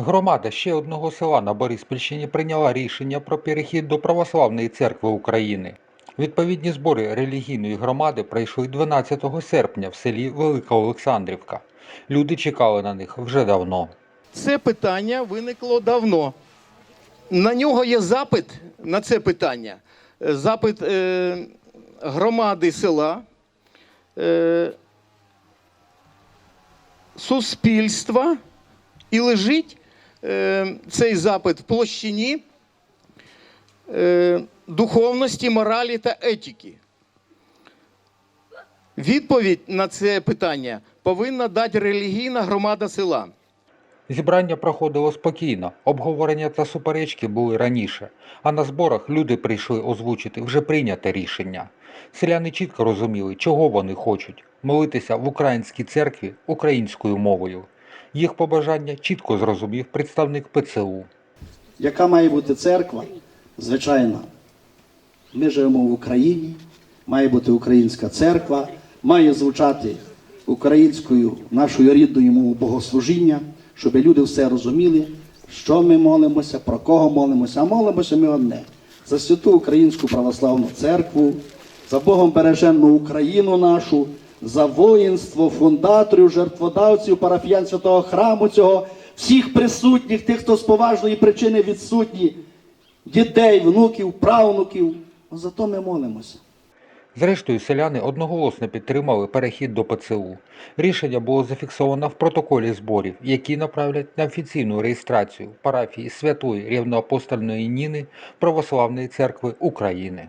Громада ще одного села на Бориспільщині прийняла рішення про перехід до Православної церкви України. Відповідні збори релігійної громади пройшли 12 серпня в селі Велика Олександрівка. Люди чекали на них вже давно. Це питання виникло давно. На нього є запит на це питання. Запит е, громади села, е, суспільства, і лежить цей запит в площині е, духовності, моралі та етики. Відповідь на це питання повинна дати релігійна громада села. Зібрання проходило спокійно, обговорення та суперечки були раніше, а на зборах люди прийшли озвучити вже прийняте рішення. Селяни чітко розуміли, чого вони хочуть молитися в українській церкві українською мовою. Їх побажання чітко зрозумів представник ПЦУ. Яка має бути церква? Звичайно, ми живемо в Україні, має бути українська церква, має звучати українською нашою рідною мовою богослужіння, щоб люди все розуміли, що ми молимося, про кого молимося. А молимося ми одне за святу українську православну церкву, за Богом береженну Україну нашу, за воїнство, фундаторів, жертводавців, парафіян святого храму цього, всіх присутніх, тих, хто з поважної причини відсутні, дітей, внуків, правнуків. Зато ми молимося. Зрештою, селяни одноголосно підтримали перехід до ПЦУ. Рішення було зафіксовано в протоколі зборів, які направлять на офіційну реєстрацію парафії Святої Рівноапостольної Ніни Православної церкви України.